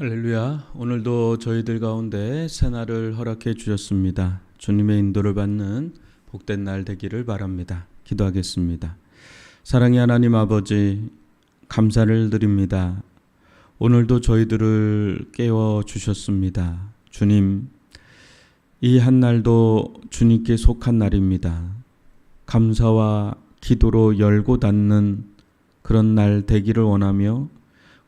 할렐루야. 오늘도 저희들 가운데 새날을 허락해 주셨습니다. 주님의 인도를 받는 복된 날 되기를 바랍니다. 기도하겠습니다. 사랑의 하나님 아버지, 감사를 드립니다. 오늘도 저희들을 깨워 주셨습니다. 주님, 이 한 날도 주님께 속한 날입니다. 감사와 기도로 열고 닫는 그런 날 되기를 원하며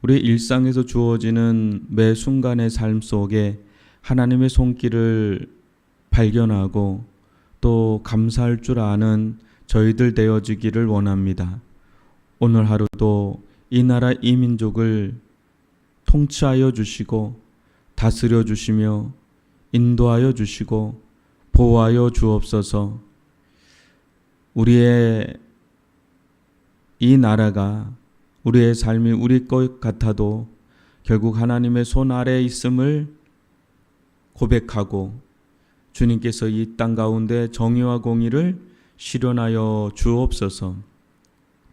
우리 일상에서 주어지는 매 순간의 삶 속에 하나님의 손길을 발견하고 또 감사할 줄 아는 저희들 되어지기를 원합니다. 오늘 하루도 이 나라 이 민족을 통치하여 주시고 다스려 주시며 인도하여 주시고 보호하여 주옵소서. 우리의 이 나라가 우리의 삶이 우리 것 같아도 결국 하나님의 손 아래에 있음을 고백하고 주님께서 이 땅 가운데 정의와 공의를 실현하여 주옵소서.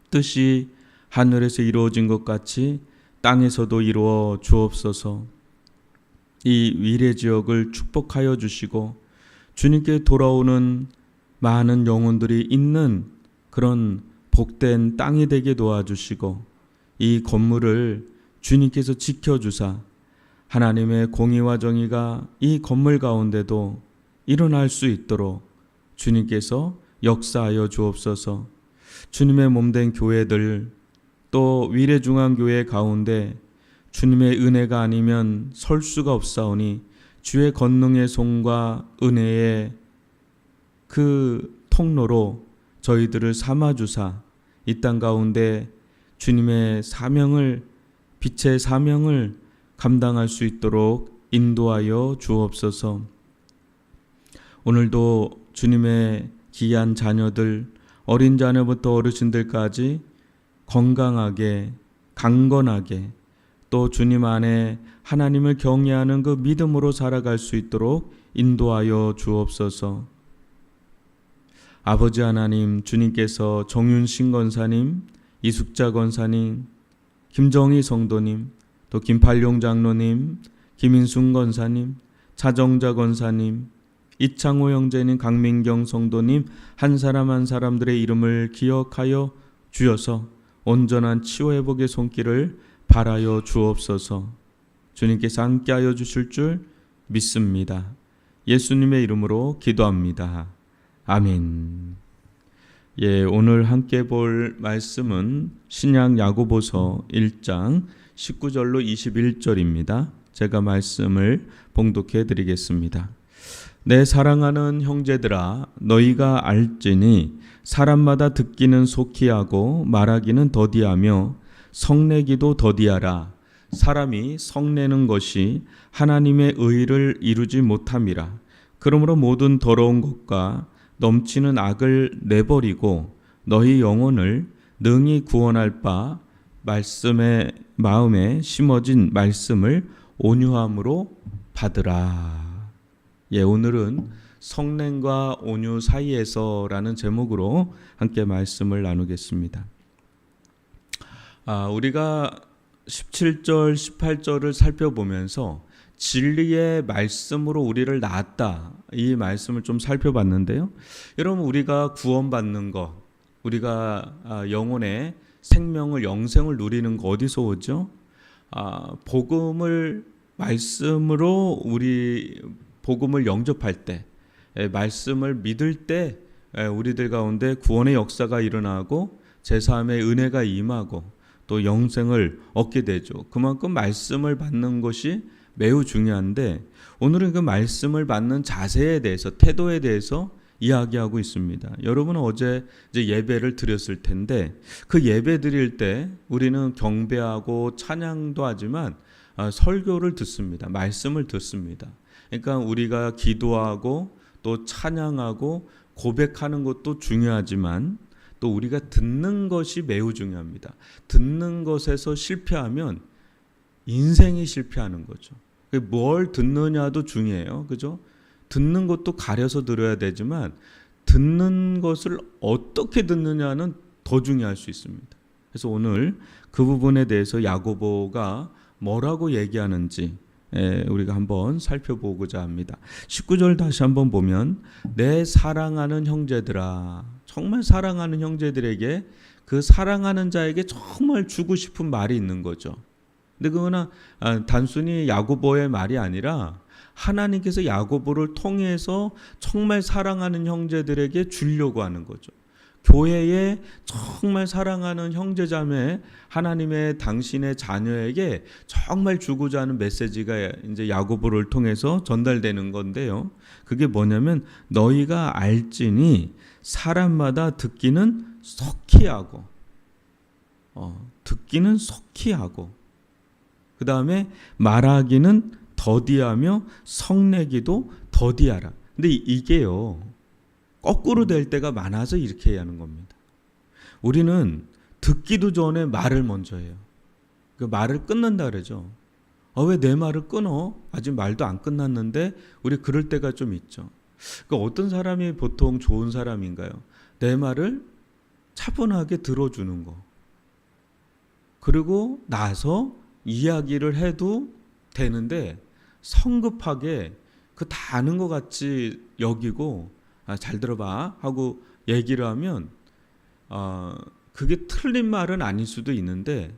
뜻이 하늘에서 이루어진 것 같이 땅에서도 이루어 주옵소서. 이 위례 지역을 축복하여 주시고 주님께 돌아오는 많은 영혼들이 있는 그런 복된 땅이 되게 도와주시고 이 건물을 주님께서 지켜주사 하나님의 공의와 정의가 이 건물 가운데도 일어날 수 있도록 주님께서 역사하여 주옵소서. 주님의 몸된 교회들 또 위례중앙교회 가운데 주님의 은혜가 아니면 설 수가 없사오니 주의 권능의 손과 은혜의 그 통로로 저희들을 삼아 주사 이 땅 가운데 주님의 사명을 빛의 사명을 감당할 수 있도록 인도하여 주옵소서. 오늘도 주님의 귀한 자녀들 어린 자녀부터 어르신들까지 건강하게 강건하게 또 주님 안에 하나님을 경외하는 그 믿음으로 살아갈 수 있도록 인도하여 주옵소서. 아버지 하나님 주님께서 정윤신 권사님 이숙자 권사님, 김정희 성도님, 또 김팔룡 장로님, 김인순 권사님, 차정자 권사님, 이창호 형제님, 강민경 성도님 한 사람 한 사람들의 이름을 기억하여 주셔서 온전한 치유 회복의 손길을 바라여 주옵소서. 주님께서 함께하여 주실 줄 믿습니다. 예수님의 이름으로 기도합니다. 아멘. 예, 오늘 함께 볼 말씀은 신약 야고보서 1장 19절로 21절입니다. 제가 말씀을 봉독해 드리겠습니다. 내 사랑하는 형제들아 너희가 알지니 사람마다 듣기는 속히 하고 말하기는 더디하며 성내기도 더디하라 사람이 성내는 것이 하나님의 의를 이루지 못함이라 그러므로 모든 더러운 것과 넘치는 악을 내버리고 너희 영혼을 능히 구원할 바 말씀의 마음에 심어진 말씀을 온유함으로 받으라. 예, 오늘은 성냉과 온유 사이에서라는 제목으로 함께 말씀을 나누겠습니다. 아, 우리가 17절, 18절을 살펴보면서 진리의 말씀으로 우리를 낳았다. 이 말씀을 좀 살펴봤는데요. 여러분 우리가 구원받는 것, 우리가 아, 영혼의 생명을 영생을 누리는 거 어디서 오죠? 아, 복음을 말씀으로 우리 복음을 영접할 때, 말씀을 믿을 때 우리들 가운데 구원의 역사가 일어나고 제사함의 은혜가 임하고 또 영생을 얻게 되죠. 그만큼 말씀을 받는 것이 매우 중요한데 오늘은 그 말씀을 받는 자세에 대해서 태도에 대해서 이야기하고 있습니다. 여러분은 어제 이제 예배를 드렸을 텐데 그 예배 드릴 때 우리는 경배하고 찬양도 하지만 아, 설교를 듣습니다. 말씀을 듣습니다. 그러니까 우리가 기도하고 또 찬양하고 고백하는 것도 중요하지만 또 우리가 듣는 것이 매우 중요합니다. 듣는 것에서 실패하면 인생이 실패하는 거죠. 뭘 듣느냐도 중요해요. 그죠? 듣는 것도 가려서 들어야 되지만 듣는 것을 어떻게 듣느냐는 더 중요할 수 있습니다. 그래서 오늘 그 부분에 대해서 야고보가 뭐라고 얘기하는지 에, 우리가 한번 살펴보고자 합니다. 19절 다시 한번 보면 내 사랑하는 형제들아 정말 사랑하는 형제들에게 그 사랑하는 자에게 정말 주고 싶은 말이 있는 거죠. 근데 그거는 아, 단순히 야고보의 말이 아니라 하나님께서 야고보를 통해서 정말 사랑하는 형제들에게 주려고 하는 거죠. 교회에 정말 사랑하는 형제자매 하나님의 당신의 자녀에게 정말 주고자 하는 메시지가 이제 야고보를 통해서 전달되는 건데요. 그게 뭐냐면 너희가 알지니 사람마다 듣기는 속히 하고 어, 듣기는 속히 하고 그 다음에 말하기는 더디하며 성내기도 더디하라. 근데 이- 이게요 거꾸로 될 때가 많아서 이렇게 하는 겁니다. 우리는 듣기도 전에 말을 먼저 해요. 그 말을 끊는다 그러죠. 아, 왜 내 말을 끊어? 아직 말도 안 끝났는데 우리 그럴 때가 좀 있죠. 그 어떤 사람이 보통 좋은 사람인가요? 내 말을 차분하게 들어주는 거. 그리고 나서 이야기를 해도 되는데 성급하게 그 다 아는 것 같이 여기고 아, 잘 들어봐 하고 얘기를 하면 어, 그게 틀린 말은 아닐 수도 있는데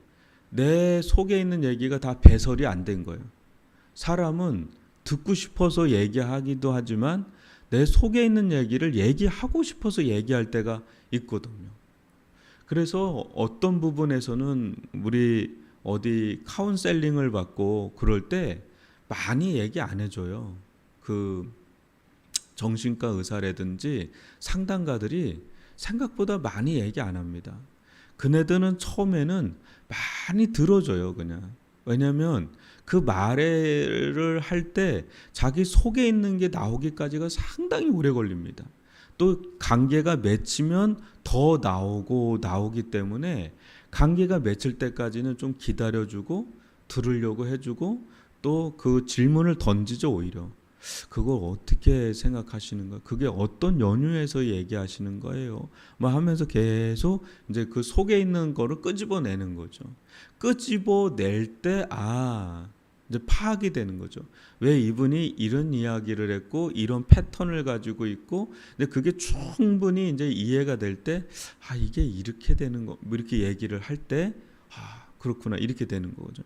내 속에 있는 얘기가 다 배설이 안 된 거예요. 사람은 듣고 싶어서 얘기하기도 하지만 내 속에 있는 얘기를 얘기하고 싶어서 얘기할 때가 있거든요. 그래서 어떤 부분에서는 우리 어디 카운셀링을 받고 그럴 때 많이 얘기 안 해줘요. 그 정신과 의사라든지 상담가들이 생각보다 많이 얘기 안 합니다. 그네들은 처음에는 많이 들어줘요, 그냥. 왜냐하면 그 말을 할 때 자기 속에 있는 게 나오기까지가 상당히 오래 걸립니다. 또 관계가 맺히면 더 나오고 나오기 때문에 관계가 맺힐 때까지는 좀 기다려주고 들으려고 해주고 또 그 질문을 던지죠 오히려. 그걸 어떻게 생각하시는가? 그게 어떤 연유에서 얘기하시는 거예요? 뭐 하면서 계속 이제 그 속에 있는 거를 끄집어내는 거죠. 끄집어낼 때 아 이제 파악이 되는 거죠 왜 이분이 이런 이야기를 했고 이런 패턴을 가지고 있고 근데 그게 충분히 이제 이해가 될 때 아 이게 이렇게 되는 거뭐 이렇게 얘기를 할 때 아 그렇구나 이렇게 되는 거죠.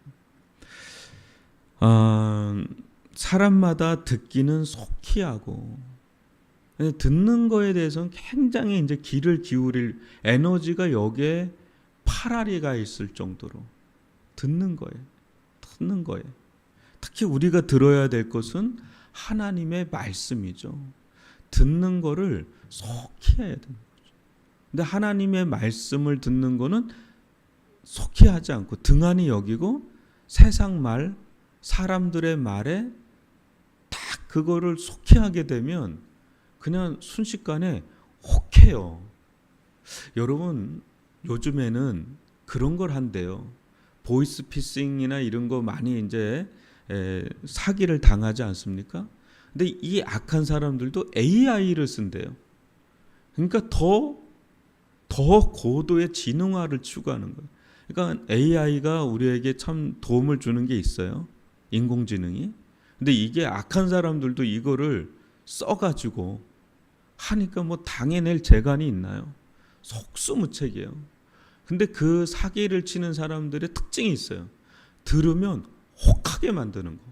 아 사람마다 듣기는 속히 하고 근데 듣는 거에 대해서는 굉장히 이제 귀를 기울일 에너지가 여기에 파라리가 있을 정도로 듣는 거예요. 듣는 거예요. 특히 우리가 들어야 될 것은 하나님의 말씀이죠. 듣는 거를 속히 해야 되는 거죠. 근데 하나님의 말씀을 듣는 거는 속히 하지 않고 등한히 여기고 세상 말, 사람들의 말에 딱 그거를 속히 하게 되면 그냥 순식간에 혹해요. 여러분 요즘에는 그런 걸 한대요. 보이스 피싱이나 이런 거 많이 이제 에, 사기를 당하지 않습니까? 근데 이 악한 사람들도 AI를 쓴대요. 그러니까 더, 더 고도의 지능화를 추구하는 거예요. 그러니까 AI가 우리에게 참 도움을 주는 게 있어요. 인공지능이. 근데 이게 악한 사람들도 이거를 써가지고 하니까 뭐 당해낼 재간이 있나요? 속수무책이에요. 근데 그 사기를 치는 사람들의 특징이 있어요. 들으면 혹하게 만드는 거.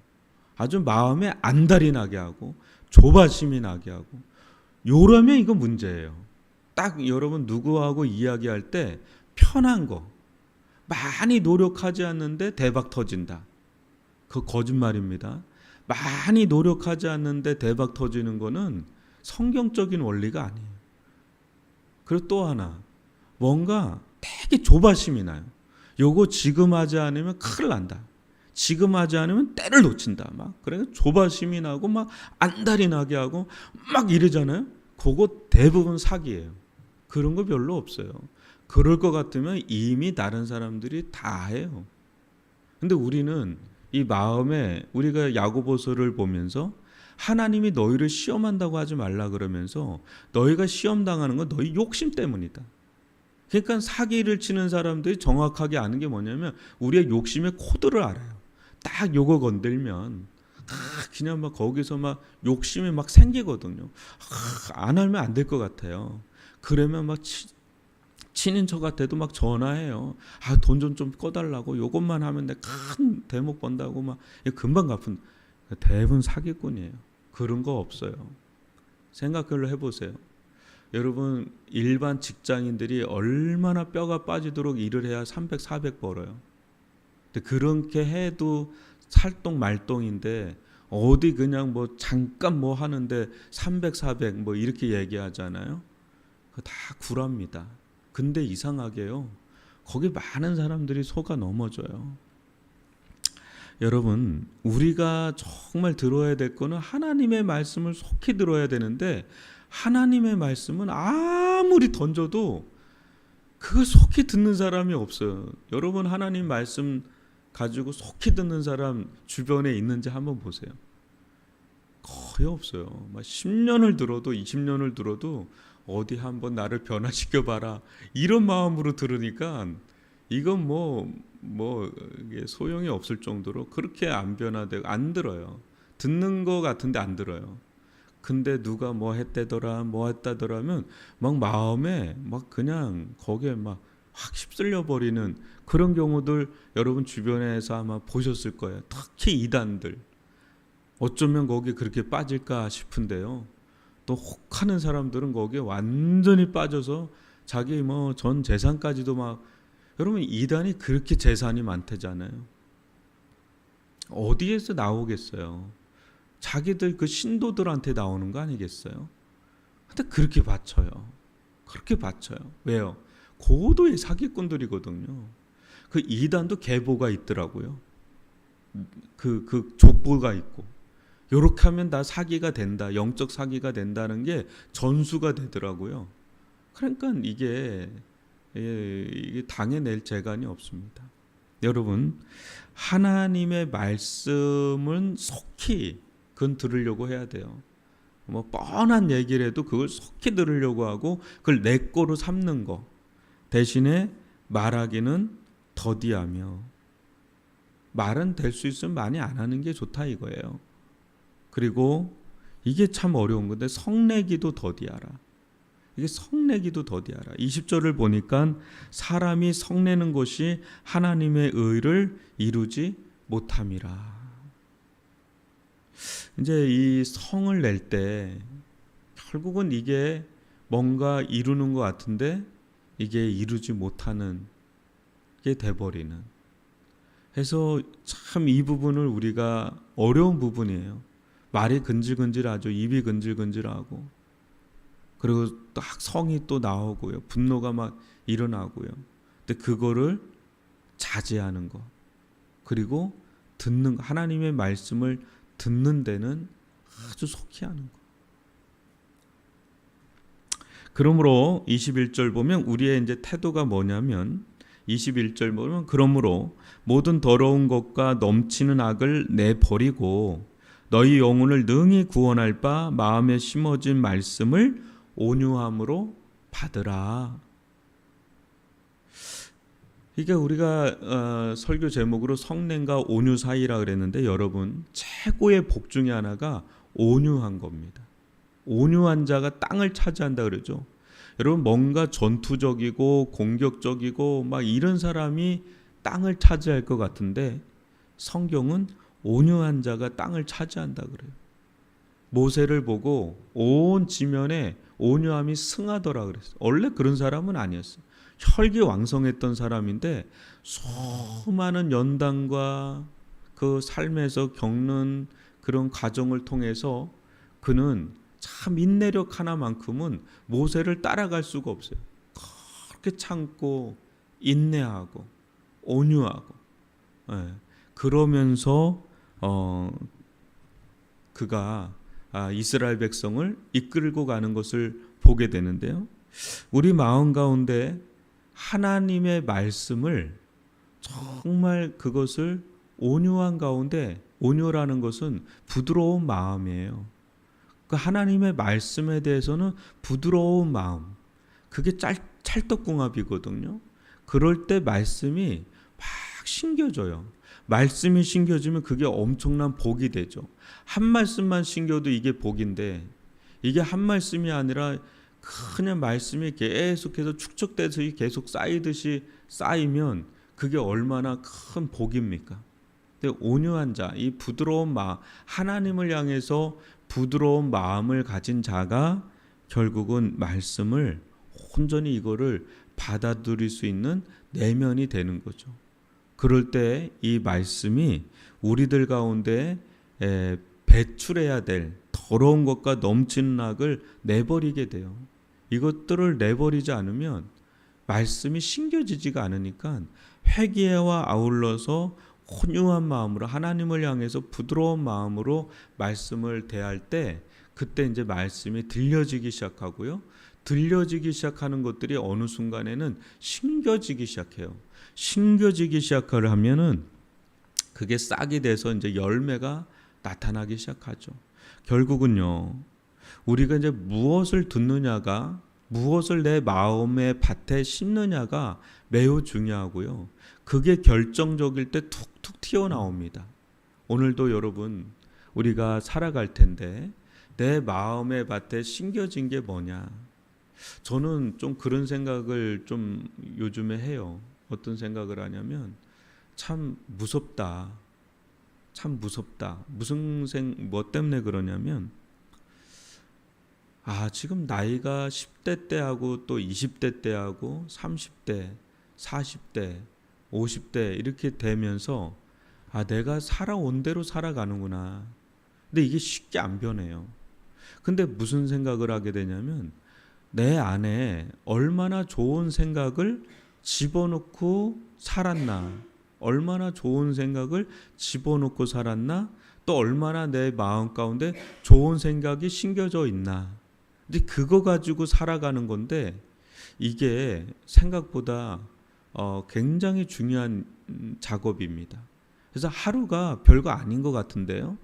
아주 마음에 안달이 나게 하고 조바심이 나게 하고 요러면 이거 문제예요. 딱 여러분 누구하고 이야기할 때 편한 거 많이 노력하지 않는데 대박 터진다. 그 거짓말입니다. 많이 노력하지 않는데 대박 터지는 거는 성경적인 원리가 아니에요. 그리고 또 하나 뭔가 되게 조바심이 나요. 요거 지금 하지 않으면 큰일 난다. 지금 하지 않으면 때를 놓친다. 막 그래 조바심이 나고 막 안달이 나게 하고 막 이러잖아요. 그거 대부분 사기예요. 그런 거 별로 없어요. 그럴 것 같으면 이미 다른 사람들이 다 해요. 근데 우리는 이 마음에 우리가 야고보서를 보면서 하나님이 너희를 시험한다고 하지 말라 그러면서 너희가 시험 당하는 건 너희 욕심 때문이다. 그러니까 사기를 치는 사람들이 정확하게 아는 게 뭐냐면 우리의 욕심의 코드를 알아요. 딱 요거 건들면 아, 그냥 막 거기서 막 욕심이 막 생기거든요. 아, 안 하면 안 될 것 같아요. 그러면 막 치, 친인척한테도 막 전화해요. 아 돈 좀 좀 꺼달라고 요것만 하면 내큰 대목 번다고 막 금방 갚은 대부분 사기꾼이에요. 그런 거 없어요. 생각을 해보세요. 여러분 일반 직장인들이 얼마나 뼈가 빠지도록 일을 해야 300, 400 벌어요. 근데 그렇게 해도 살동 말동인데 어디 그냥 뭐 잠깐 뭐 하는데 300, 400 뭐 이렇게 얘기하잖아요. 그거 다 구랍니다. 근데 이상하게요. 거기 많은 사람들이 속아 넘어져요. 여러분, 우리가 정말 들어야 될 거는 하나님의 말씀을 속히 들어야 되는데 하나님의 말씀은 아무리 던져도 그걸 속히 듣는 사람이 없어요. 여러분 하나님 말씀 가지고 속히 듣는 사람 주변에 있는지 한번 보세요. 거의 없어요. 막 10년을 들어도 20년을 들어도 어디 한번 나를 변화시켜 봐라. 이런 마음으로 들으니까 이건 뭐뭐 이게 소용이 없을 정도로 그렇게 안 변화되고 안 들어요. 듣는 거 같은데 안 들어요. 근데 누가 뭐 했대더라 뭐 했다더라면 막 마음에 막 그냥 거기에 막 확 휩쓸려 버리는 그런 경우들 여러분 주변에서 아마 보셨을 거예요. 특히 이단들 어쩌면 거기 그렇게 빠질까 싶은데요. 또 혹하는 사람들은 거기에 완전히 빠져서 자기 뭐 전 재산까지도 막 여러분 이단이 그렇게 재산이 많대잖아요. 어디에서 나오겠어요? 자기들 그 신도들한테 나오는 거 아니겠어요? 근데 그렇게 바쳐요. 그렇게 바쳐요. 왜요? 고도의 사기꾼들이거든요. 그 이단도 계보가 있더라고요. 그, 그 족보가 있고. 요렇게 하면 다 사기가 된다. 영적 사기가 된다는 게 전수가 되더라고요. 그러니까 이게, 예, 이게 당해낼 재간이 없습니다. 여러분, 하나님의 말씀은 속히 그건 들으려고 해야 돼요. 뭐 뻔한 얘기를 해도 그걸 속히 들으려고 하고 그걸 내 거로 삼는 거 대신에 말하기는 더디하며 말은 될 수 있으면 많이 안 하는 게 좋다 이거예요. 그리고 이게 참 어려운 건데 성내기도 더디하라. 이게 성내기도 더디하라. 20절을 보니까 사람이 성내는 것이 하나님의 의를 이루지 못함이라. 이제 이 성을 낼 때 결국은 이게 뭔가 이루는 것 같은데 이게 이루지 못하는 게 돼버리는. 해서 참 이 부분을 우리가 어려운 부분이에요. 말이 근질근질하죠. 입이 근질근질하고. 그리고 딱 성이 또 나오고요. 분노가 막 일어나고요. 근데 그거를 자제하는 거. 그리고 듣는 거. 하나님의 말씀을 듣는 데는 아주 속히 하는 거. 그러므로 21절 보면 우리의 이제 태도가 뭐냐면 21절 보면 그러므로 모든 더러운 것과 넘치는 악을 내버리고 너희 영혼을 능히 구원할 바 마음에 심어진 말씀을 온유함으로 받으라. 이게 우리가 어, 설교 제목으로 성냄과 온유 사이라 그랬는데 여러분 최고의 복 중에 하나가 온유한 겁니다. 온유한 자가 땅을 차지한다 그러죠. 여러분 뭔가 전투적이고 공격적이고 막 이런 사람이 땅을 차지할 것 같은데 성경은 온유한 자가 땅을 차지한다 그래요. 모세를 보고 온 지면에 온유함이 승하더라 그랬어요. 원래 그런 사람은 아니었어요. 혈기 왕성했던 사람인데 수많은 연단과 그 삶에서 겪는 그런 과정을 통해서 그는 참 인내력 하나만큼은 모세를 따라갈 수가 없어요. 그렇게 참고 인내하고 온유하고 예. 그러면서 어 그가 아, 이스라엘 백성을 이끌고 가는 것을 보게 되는데요. 우리 마음 가운데 하나님의 말씀을 정말 그것을 온유한 가운데 온유라는 것은 부드러운 마음이에요. 그 하나님의 말씀에 대해서는 부드러운 마음. 그게 짤, 찰떡궁합이거든요. 그럴 때 말씀이 막 신겨져요. 말씀이 신겨지면 그게 엄청난 복이 되죠. 한 말씀만 신겨도 이게 복인데 이게 한 말씀이 아니라 그냥 말씀이 계속해서 축적돼서 계속 쌓이듯이 쌓이면 그게 얼마나 큰 복입니까? 근데 온유한 자, 이 부드러운 마음, 하나님을 향해서 부드러운 마음을 가진 자가 결국은 말씀을 온전히 이거를 받아들일 수 있는 내면이 되는 거죠. 그럴 때 이 말씀이 우리들 가운데 에, 배출해야 될 더러운 것과 넘치는 악을 내버리게 돼요. 이것들을 내버리지 않으면 말씀이 신겨지지가 않으니까 회개와 아울러서 온유한 마음으로 하나님을 향해서 부드러운 마음으로 말씀을 대할 때 그때 이제 말씀이 들려지기 시작하고요. 들려지기 시작하는 것들이 어느 순간에는 신겨지기 시작해요. 신겨지기 시작을 하면은 그게 싹이 돼서 이제 열매가 나타나기 시작하죠. 결국은요. 우리가 이제 무엇을 듣느냐가 무엇을 내 마음의 밭에 심느냐가 매우 중요하고요. 그게 결정적일 때 툭툭 튀어나옵니다. 오늘도 여러분 우리가 살아갈 텐데 내 마음의 밭에 심겨진 게 뭐냐? 저는 좀 그런 생각을 좀 요즘에 해요. 어떤 생각을 하냐면 참 무섭다. 참 무섭다. 무슨 생, 뭐 때문에 그러냐면 아, 지금 나이가 10대 때하고 또 20대 때하고 30대, 40대, 50대 이렇게 되면서 아, 내가 살아온 대로 살아가는구나. 근데 이게 쉽게 안 변해요. 근데 무슨 생각을 하게 되냐면 내 안에 얼마나 좋은 생각을 집어넣고 살았나. 얼마나 좋은 생각을 집어넣고 살았나. 또 얼마나 내 마음 가운데 좋은 생각이 심겨져 있나. 근데 그거 가지고 살아가는 건데 이게 생각보다 어, 굉장히 중요한 음, 작업입니다. 그래서 하루가 별거 아닌 것 같은데요.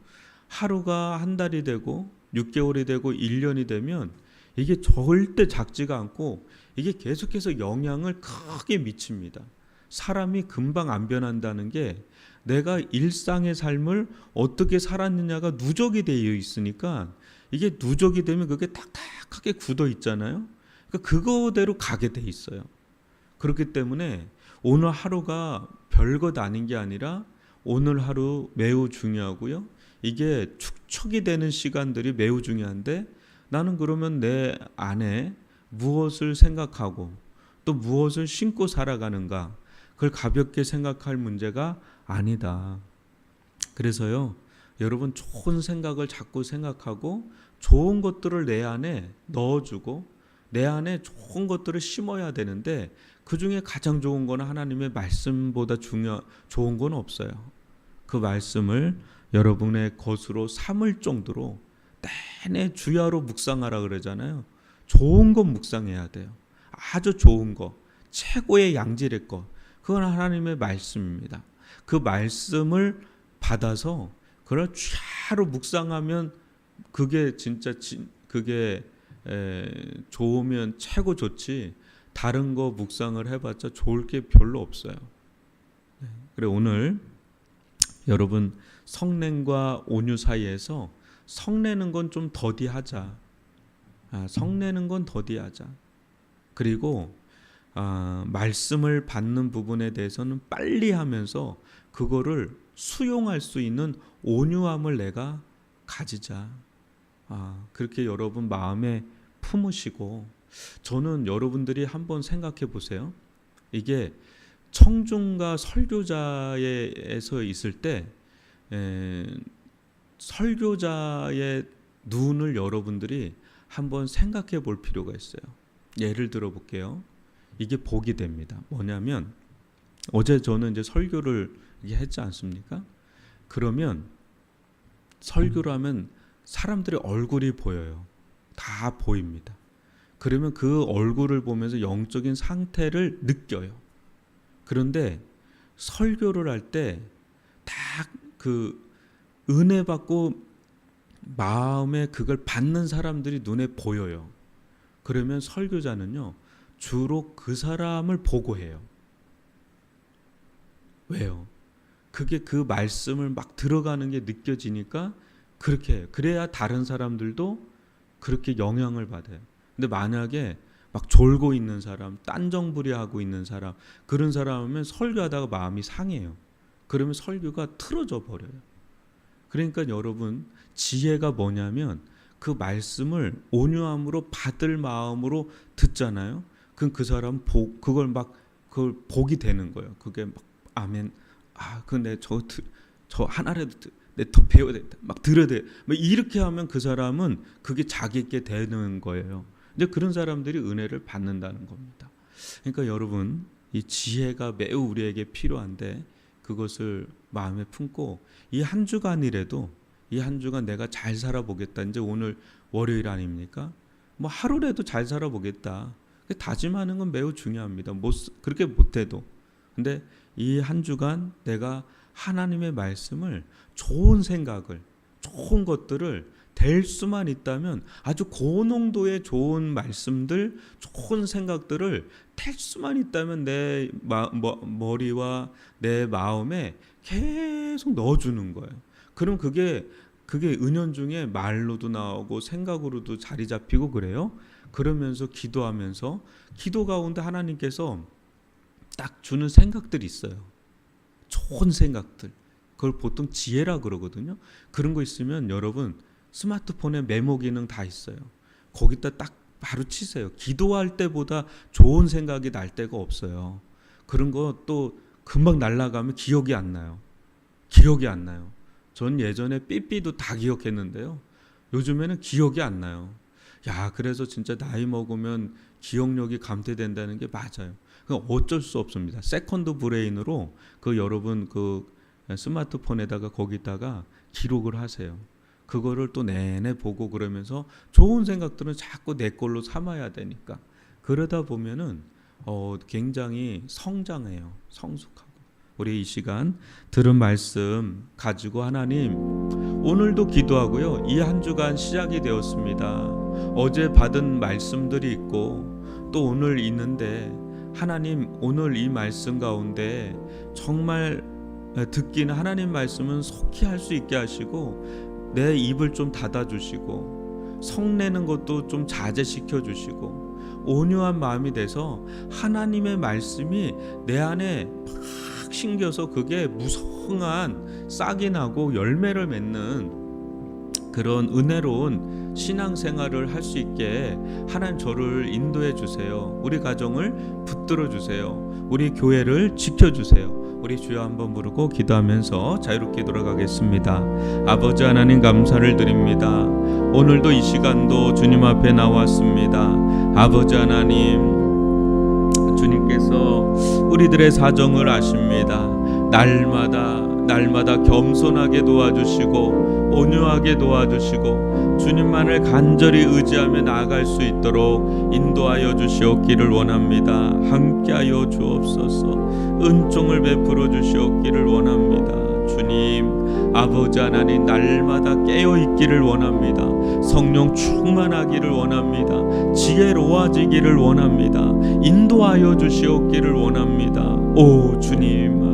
하루가 한 달이 되고 6개월이 되고 1년이 되면 이게 절대 작지가 않고 이게 계속해서 영향을 크게 미칩니다. 사람이 금방 안 변한다는 게 내가 일상의 삶을 어떻게 살았느냐가 누적이 되어 있으니까 이게 누적이 되면 그게 딱딱하게 굳어 있잖아요. 그러니까 그거대로 가게 돼 있어요. 그렇기 때문에 오늘 하루가 별것 아닌 게 아니라 오늘 하루 매우 중요하고요. 이게 축적이 되는 시간들이 매우 중요한데 나는 그러면 내 안에 무엇을 생각하고 또 무엇을 신고 살아가는가 그걸 가볍게 생각할 문제가 아니다. 그래서요, 여러분 좋은 생각을 자꾸 생각하고 좋은 것들을 내 안에 넣어주고 내 안에 좋은 것들을 심어야 되는데 그 중에 가장 좋은 거는 하나님의 말씀보다 중요 좋은 건 없어요. 그 말씀을 여러분의 것으로 삼을 정도로 내내 주야로 묵상하라 그러잖아요. 좋은 것 묵상해야 돼요. 아주 좋은 거, 최고의 양질의 것. 그건 하나님의 말씀입니다. 그 말씀을 받아서 그걸 쫙로 묵상하면 그게 진짜 진, 그게 에, 좋으면 최고 좋지 다른 거 묵상을 해봤자 좋을 게 별로 없어요. 네. 그래 오늘 여러분 성냄과 온유 사이에서 성내는 건 좀 더디하자. 아, 성내는 건 더디하자. 그리고 아, 말씀을 받는 부분에 대해서는 빨리 하면서 그거를 수용할 수 있는 온유함을 내가 가지자. 아, 그렇게 여러분 마음에 품으시고 저는 여러분들이 한번 생각해 보세요. 이게 청중과 설교자에서 있을 때 에, 설교자의 눈을 여러분들이 한번 생각해 볼 필요가 있어요. 예를 들어 볼게요. 이게 복이 됩니다. 뭐냐면 어제 저는 이제 설교를 했지 않습니까? 그러면 설교를 하면 사람들의 얼굴이 보여요. 다 보입니다. 그러면 그 얼굴을 보면서 영적인 상태를 느껴요. 그런데 설교를 할 때 딱 그 은혜 받고 마음에 그걸 받는 사람들이 눈에 보여요. 그러면 설교자는요, 주로 그 사람을 보고 해요. 왜요? 그 그게 그 말씀을 막 들어가는 게 느껴지니까 그렇게 해요. 그래야 다른 사람들도 그렇게 영향을 받아요. 근데 만약에 막 졸고 있는 사람, 딴정부리하고 있는 사람 그런 사람은 설교하다가 마음이 상해요. 그러면 설교가 틀어져 버려요. 그러니까 여러분 지혜가 뭐냐면 그 말씀을 온유함으로 받을 마음으로 듣잖아요. 그럼 그 사람 복 그걸 막 그걸 복이 되는 거예요. 그게 막 아멘. 아, 근데 저 저 하나라도 내더 배워야 된다. 막 들어야 돼. 뭐 이렇게 하면 그 사람은 그게 자기께 되는 거예요. 이제 그런 사람들이 은혜를 받는다는 겁니다. 그러니까 여러분 이 지혜가 매우 우리에게 필요한데 그것을 마음에 품고 이 한 주간이라도 이 한 주간 내가 잘 살아보겠다. 이제 오늘 월요일 아닙니까? 뭐 하루라도 잘 살아보겠다. 그 다짐하는 건 매우 중요합니다. 못 그렇게 못해도 근데 이 한 주간 내가 하나님의 말씀을 좋은 생각을 좋은 것들을 될 수만 있다면 아주 고농도의 좋은 말씀들, 좋은 생각들을 될 수만 있다면 내 마, 머, 머리와 내 마음에 계속 넣어주는 거예요. 그럼 그게 그게 은연 중에 말로도 나오고 생각으로도 자리 잡히고 그래요. 그러면서 기도하면서 기도 가운데 하나님께서 딱 주는 생각들이 있어요. 좋은 생각들. 그걸 보통 지혜라 그러거든요. 그런 거 있으면 여러분 스마트폰에 메모 기능 다 있어요. 거기다 딱 바로 치세요. 기도할 때보다 좋은 생각이 날 때가 없어요. 그런 거 또 금방 날아가면 기억이 안 나요. 기억이 안 나요. 전 예전에 삐삐도 다 기억했는데요. 요즘에는 기억이 안 나요. 야, 그래서 진짜 나이 먹으면 기억력이 감퇴된다는 게 맞아요. 그 어쩔 수 없습니다. 세컨드 브레인으로 그 여러분 그 스마트폰에다가 거기다가 기록을 하세요. 그거를 또 내내 보고 그러면서 좋은 생각들은 자꾸 내 걸로 삼아야 되니까 그러다 보면은 어 굉장히 성장해요. 성숙하고. 우리 이 시간 들은 말씀 가지고 하나님 오늘도 기도하고요. 이 한 주간 시작이 되었습니다. 어제 받은 말씀들이 있고 또 오늘 있는데 하나님 오늘 이 말씀 가운데 정말 듣기는 하나님 말씀은 속히 할 수 있게 하시고 내 입을 좀 닫아 주시고 성내는 것도 좀 자제시켜 주시고 온유한 마음이 돼서 하나님의 말씀이 내 안에 팍 신겨서 그게 무성한 싹이 나고 열매를 맺는 그런 은혜로운 신앙생활을 할 수 있게 하나님 저를 인도해 주세요. 우리 가정을 붙들어 주세요. 우리 교회를 지켜 주세요. 우리 주여 한번 부르고 기도하면서 자유롭게 돌아가겠습니다. 아버지 하나님 감사를 드립니다. 오늘도 이 시간도 주님 앞에 나왔습니다. 아버지 하나님 주님께서 우리들의 사정을 아십니다. 날마다 날마다 겸손하게 도와주시고 온유하게 도와주시고 주님만을 간절히 의지하며 나아갈 수 있도록 인도하여 주시옵기를 원합니다. 함께하여 주옵소서. 은총을 베풀어 주시옵기를 원합니다. 주님, 아버지 하나님 날마다 깨어 있기를 원합니다. 성령 충만하기를 원합니다. 지혜로워지기를 원합니다. 인도하여 주시옵기를 원합니다. 오 주님